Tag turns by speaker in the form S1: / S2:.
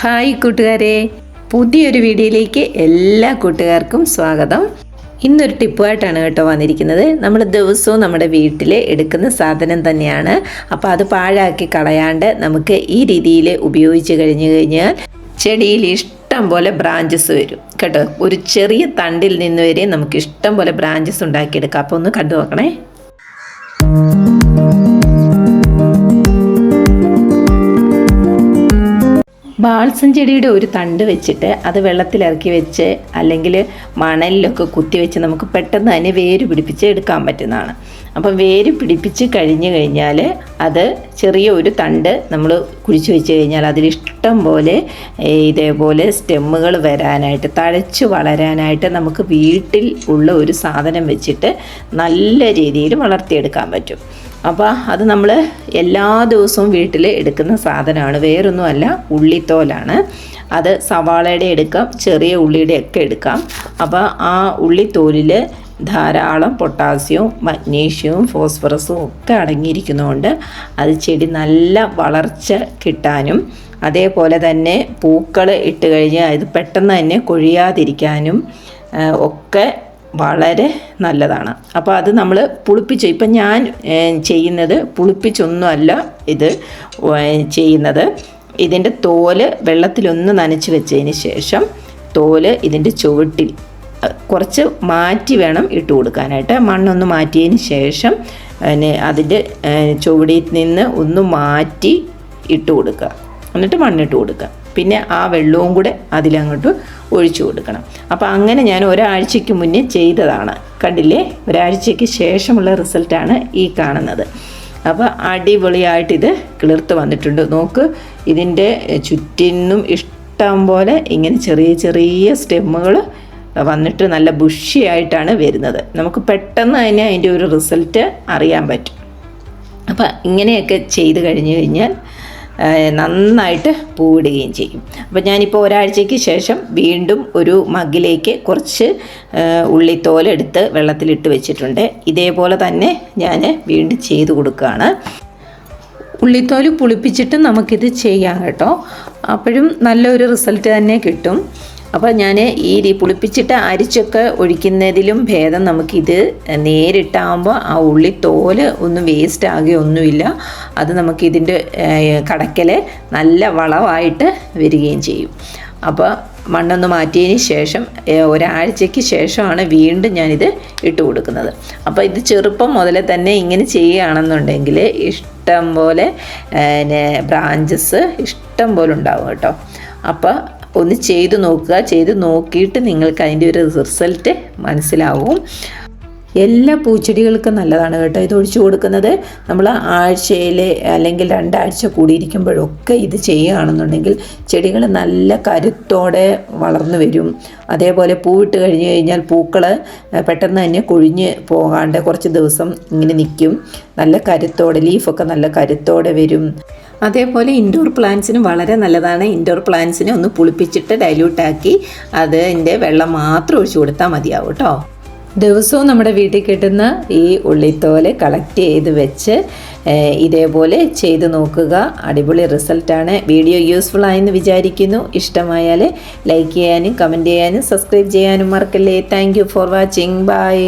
S1: Hi കൂട്ടുകാരെ. പുതിയൊരു വീഡിയോയിലേക്ക് എല്ലാ കൂട്ടുകാർക്കും സ്വാഗതം. ഇന്നൊരു ടിപ്പുമായിട്ടാണ് കേട്ടോ വന്നിരിക്കുന്നത്. നമ്മൾ ദിവസവും നമ്മുടെ വീട്ടിൽ എടുക്കുന്ന സാധനം തന്നെയാണ്. അപ്പോൾ അത് പാഴാക്കി കളയാണ്ട് നമുക്ക് ഈ രീതിയിൽ ഉപയോഗിച്ച് കഴിഞ്ഞു കഴിഞ്ഞാൽ ചെടിയിൽ ഇഷ്ടം പോലെ ബ്രാഞ്ചസ് വരും. കേട്ടോ? ഒരു ചെറിയ തണ്ടിൽ നിന്ന് വരെ നമുക്ക് ഇഷ്ടം പോലെ ബ്രാഞ്ചസ് ഉണ്ടാക്കിയെടുക്കാം. അപ്പോൾ ഒന്ന് കണ്ടു നോക്കണേ. ബാൾസം ചെടിയുടെ ഒരു തണ്ട് വെച്ചിട്ട് അത് വെള്ളത്തിലിറക്കി വെച്ച് അല്ലെങ്കിൽ മണലിലൊക്കെ കുത്തി വെച്ച് നമുക്ക് പെട്ടെന്ന് തന്നെ വേര് പിടിപ്പിച്ച് എടുക്കാൻ പറ്റുന്നതാണ്. അപ്പം വേര് പിടിപ്പിച്ച് കഴിഞ്ഞ് കഴിഞ്ഞാൽ അത് ചെറിയ ഒരു തണ്ട് നമ്മൾ കുഴിച്ചു വെച്ച് കഴിഞ്ഞാൽ അതിലിഷ്ടം പോലെ ഇതേപോലെ സ്റ്റെമ്മുകൾ വരാനായിട്ട് തഴച്ച് വളരാനായിട്ട് നമുക്ക് വീട്ടിൽ ഉള്ള ഒരു സാധനം വെച്ചിട്ട് നല്ല രീതിയിൽ വളർത്തിയെടുക്കാൻ പറ്റും. അപ്പോൾ അത് നമ്മൾ എല്ലാ ദിവസവും വീട്ടിൽ എടുക്കുന്ന സാധനമാണ്. വേറൊന്നുമല്ല ഉള്ളിത്തോലാണ്. അത് സവാളയുടെ എടുക്കാം ചെറിയ ഉള്ളിയുടെ ഒക്കെ എടുക്കാം. അപ്പോൾ ആ ഉള്ളിത്തോലിൽ ധാരാളം പൊട്ടാസ്യവും മഗ്നീഷ്യവും ഫോസ്ഫറസും ഒക്കെ അടങ്ങിയിരിക്കുന്നതുകൊണ്ട് അത് ചെടി നല്ല വളർച്ച കിട്ടാനും അതേപോലെ തന്നെ പൂക്കൾ ഇട്ട് കഴിഞ്ഞാൽ ഇത് പെട്ടെന്ന് തന്നെ കൊഴിയാതിരിക്കാനും ഒക്കെ വളരെ നല്ലതാണ്. അപ്പോൾ അത് നമ്മൾ പുളിപ്പിച്ച് ഇപ്പം ഞാൻ ചെയ്യുന്നത് പുളിപ്പിച്ചൊന്നുമല്ല ഇത് ചെയ്യുന്നത്. ഇതിന്റെ തോൽ വെള്ളത്തിലൊന്ന് നനച്ച് വെച്ചതിന് ശേഷം തോൽ ഇതിന്റെ ചുവട്ടിൽ കുറച്ച് മാറ്റി വേണം ഇട്ട് കൊടുക്കാനായിട്ട്. മണ്ണൊന്ന് മാറ്റിയതിന് ശേഷം പിന്നെ അതിന്റെ ചുവടിയിൽ നിന്ന് ഒന്ന് മാറ്റി ഇട്ട് കൊടുക്കുക. എന്നിട്ട് മണ്ണിട്ട് കൊടുക്കുക. പിന്നെ ആ വെള്ളവും കൂടെ അതിലങ്ങോട്ട് ഒഴിച്ചു കൊടുക്കണം. അപ്പോൾ അങ്ങനെ ഞാൻ ഒരാഴ്ചയ്ക്ക് മുന്നേ ചെയ്തതാണ്. കണ്ടില്ലേ? ഒരാഴ്ചയ്ക്ക് ശേഷമുള്ള റിസൾട്ടാണ് ഈ കാണുന്നത്. അപ്പോൾ അടിപൊളിയായിട്ട് ഇത് കിളിർത്ത് വന്നിട്ടുണ്ട്. നോക്ക് ഇതിന്റെ ചുറ്റിനും ഇഷ്ടം പോലെ ഇങ്ങനെ ചെറിയ ചെറിയ സ്റ്റെമ്മുകൾ വന്നിട്ട് നല്ല ബുഷിയായിട്ടാണ് വരുന്നത്. നമുക്ക് പെട്ടെന്ന് തന്നെ അതിന്റെ ഒരു റിസൾട്ട് അറിയാൻ പറ്റും. അപ്പം ഇങ്ങനെയൊക്കെ ചെയ്ത് കഴിഞ്ഞ് കഴിഞ്ഞാൽ നന്നായിട്ട് പൂവിടുകയും ചെയ്യും. അപ്പോൾ ഞാനിപ്പോൾ ഒരാഴ്ചയ്ക്ക് ശേഷം വീണ്ടും ഒരു മഗ്ഗിലേക്ക് കുറച്ച് ഉള്ളിത്തോലെടുത്ത് വെള്ളത്തിലിട്ട് വെച്ചിട്ടുണ്ട്. ഇതേപോലെ തന്നെ ഞാൻ വീണ്ടും ചെയ്ത് കൊടുക്കുകയാണ്. ഉള്ളിത്തോൽ പുളിപ്പിച്ചിട്ട് നമുക്കിത് ചെയ്യാം കേട്ടോ. അപ്പോഴും നല്ലൊരു റിസൾട്ട് തന്നെ കിട്ടും. അപ്പോൾ ഞാൻ ഈ പുളിപ്പിച്ചിട്ട് അരിച്ചൊക്കെ ഒഴിക്കുന്നതിലും ഭേദം നമുക്കിത് നേരിട്ടാകുമ്പോൾ ആ ഉള്ളി തോൽ ഒന്നും വേസ്റ്റ് ആകുകയൊന്നുമില്ല അത് നമുക്കിതിന്റെ കടക്കൽ നല്ല വളവായിട്ട് വരികയും ചെയ്യും. അപ്പോൾ മണ്ണൊന്ന് മാറ്റിയതിന് ശേഷം ഒരാഴ്ചയ്ക്ക് ശേഷമാണ് വീണ്ടും ഞാനിത് ഇട്ട് കൊടുക്കുന്നത്. അപ്പോൾ ഇത് ചെറുപ്പം മുതലേ തന്നെ ഇങ്ങനെ ചെയ്യുകയാണെന്നുണ്ടെങ്കിൽ ഇഷ്ടം പോലെ ബ്രാഞ്ചസ് ഇഷ്ടം പോലെ ഉണ്ടാവും കേട്ടോ. അപ്പോൾ ഒന്ന് ചെയ്തു നോക്കുക. ചെയ്ത് നോക്കിയിട്ട് നിങ്ങൾക്ക് അതിന്റെ ഒരു റിസൾട്ട് മനസ്സിലാവും. എല്ലാ പൂച്ചെടികൾക്കും നല്ലതാണ് കേട്ടോ ഇത് ഒഴിച്ചു കൊടുക്കുന്നത്. നമ്മൾ ആഴ്ചയിൽ അല്ലെങ്കിൽ രണ്ടാഴ്ച കൂടിയിരിക്കുമ്പോഴൊക്കെ ഇത് ചെയ്യുകയാണെന്നുണ്ടെങ്കിൽ ചെടികൾ നല്ല കരുത്തോടെ വളർന്നു വരും. അതേപോലെ പൂവിട്ട് കഴിഞ്ഞ് കഴിഞ്ഞാൽ പൂക്കൾ പെട്ടെന്ന് തന്നെ കൊഴിഞ്ഞ് പോകാണ്ട് കുറച്ച് ദിവസം ഇങ്ങനെ നിൽക്കും. നല്ല കരുത്തോടെ ലീഫൊക്കെ നല്ല കരുത്തോടെ വരും. അതേപോലെ ഇൻഡോർ പ്ലാന്റ്സിനും വളരെ നല്ലതാണ്. ഇൻഡോർ പ്ലാന്റ്സിനെ ഒന്ന് പുളിപ്പിച്ചിട്ട് ഡൈല്യൂട്ടാക്കി അതിന്റെ വെള്ളം മാത്രം ഒഴിച്ചു കൊടുത്താൽ മതിയാവും കേട്ടോ ദിവസവും നമ്മുടെ വീട്ടിൽ കിട്ടുന്ന ഈ ഉള്ളിത്തോൽ കളക്ട് ചെയ്ത് വെച്ച് ഇതേപോലെ ചെയ്ത് നോക്കുക. അടിപൊളി റിസൾട്ടാണ് വീഡിയോ യൂസ്ഫുൾ ആയെന്ന് വിചാരിക്കുന്നു. ഇഷ്ടമായാൽ ലൈക്ക് ചെയ്യാനും കമന്റ് ചെയ്യാനും സബ്സ്ക്രൈബ് ചെയ്യാനും മറക്കല്ലേ. Thank for watching bye